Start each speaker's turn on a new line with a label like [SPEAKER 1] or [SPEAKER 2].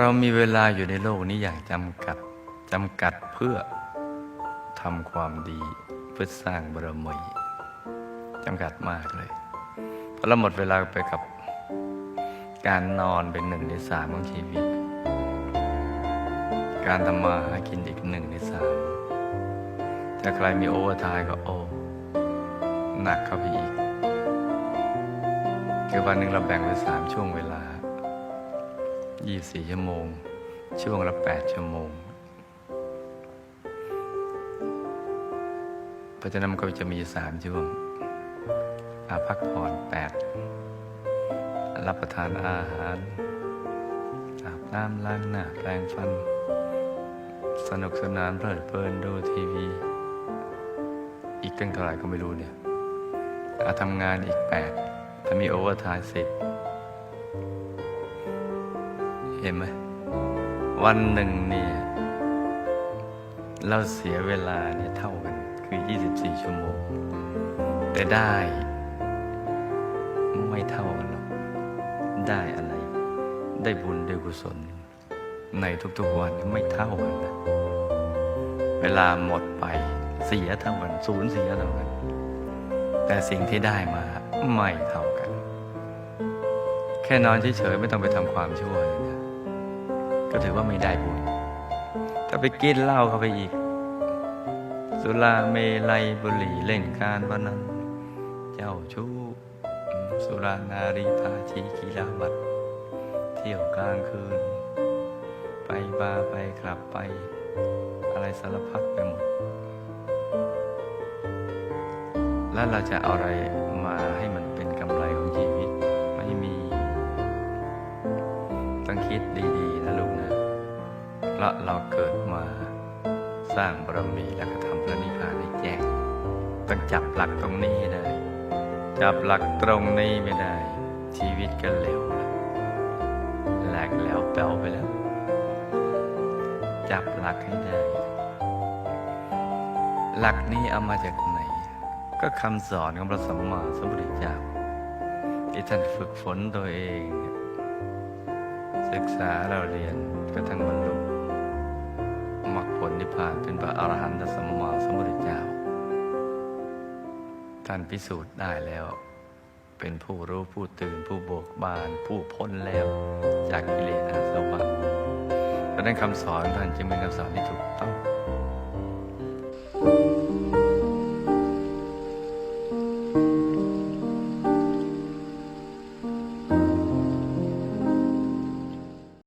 [SPEAKER 1] เรามีเวลาอยู่ในโลกนี้อย่างจำกัดจำกัดเพื่อทำความดีเพื่อสร้างบารมีจำกัดมากเลยเพราะเราหมดเวลาไปกับการนอนเป็นหนึ่งในสามของชีวิต การทำมาหากินอีกหนึ่งในสามถ้าใครมีโอเวอร์ไทม์ก็โอหนักเข้าไปอีกคือวันหนึ่งเราแบ่งเป็นสามช่วงเวลา 24 ชั่วโมง ช่วงละ 8 ชั่วโมง เพราะฉะนั้นมันก็จะมี 3 ช่วงอาพักผ่อน 8 รับประทานอาหาร อาบน้ำล้างหน้าแปรงฟัน สนุกสนานเพลิดเพลินดูทีวี อีกตั้งเท่าไหร่ก็ไม่รู้เนี่ยอาทำงานอีก 8 ถ้ามีโอเวอร์ไทม์สิบ เห็นไหมวันหนึ่งเนี่ยเราเสียเวลาเนี่ยเท่ากันคือ 24 ชั่วโมง แต่ได้ ไม่เท่ากันหรอกได้อะไร ได้บุญได้กุศล ในทุกๆวันไม่เท่ากันนะเวลาหมดไปเสียเท่ากันสูญเสียเท่ากัน แต่สิ่งที่ได้มาไม่เท่ากัน แค่นอนเฉยๆไม่ต้องไปทำความชั่วเลยนะ ก็ถือว่าไม่ได้บุญถ้าไปกินเหล้าเข้าไปอีก สุราเมลัยบุหรี่เล่นการพนันเจ้าชู้สุรานารีพาชีกีฬาบัตรเที่ยวกลางคืน ไปบาร์ไปคลับไป อะไรสารพัดไปหมด แล้วเราจะเอาอะไร เพราะเราเกิดมาสร้างบารมีแล้วก็ทำพระนิพพานให้แจ้งต้องจับหลักตรงนี้ให้ได้ จับหลักตรงนี้ไม่ได้ ชีวิตก็เหลวแล้วแหลกแล้วแป้วไปแล้ว จับหลักให้ได้ หลักนี้เอามาจากไหน ก็คำสอนของพระสัมมาสัมพุทธเจ้าที่ท่านฝึกฝนตัวเอง ศึกษาเราเรียนกระทั่งบร เป็นพระอรหันตสัมมาสัมพุทธเจ้า ท่านพิสูจน์ได้แล้ว เป็นผู้รู้ผู้ตื่นผู้โบกบาน ผู้พ้นแล้ว จากกิเลสอาสวะเพราะนั้นคำสอนท่านจึงเป็นคำสอนที่ถูกต้อง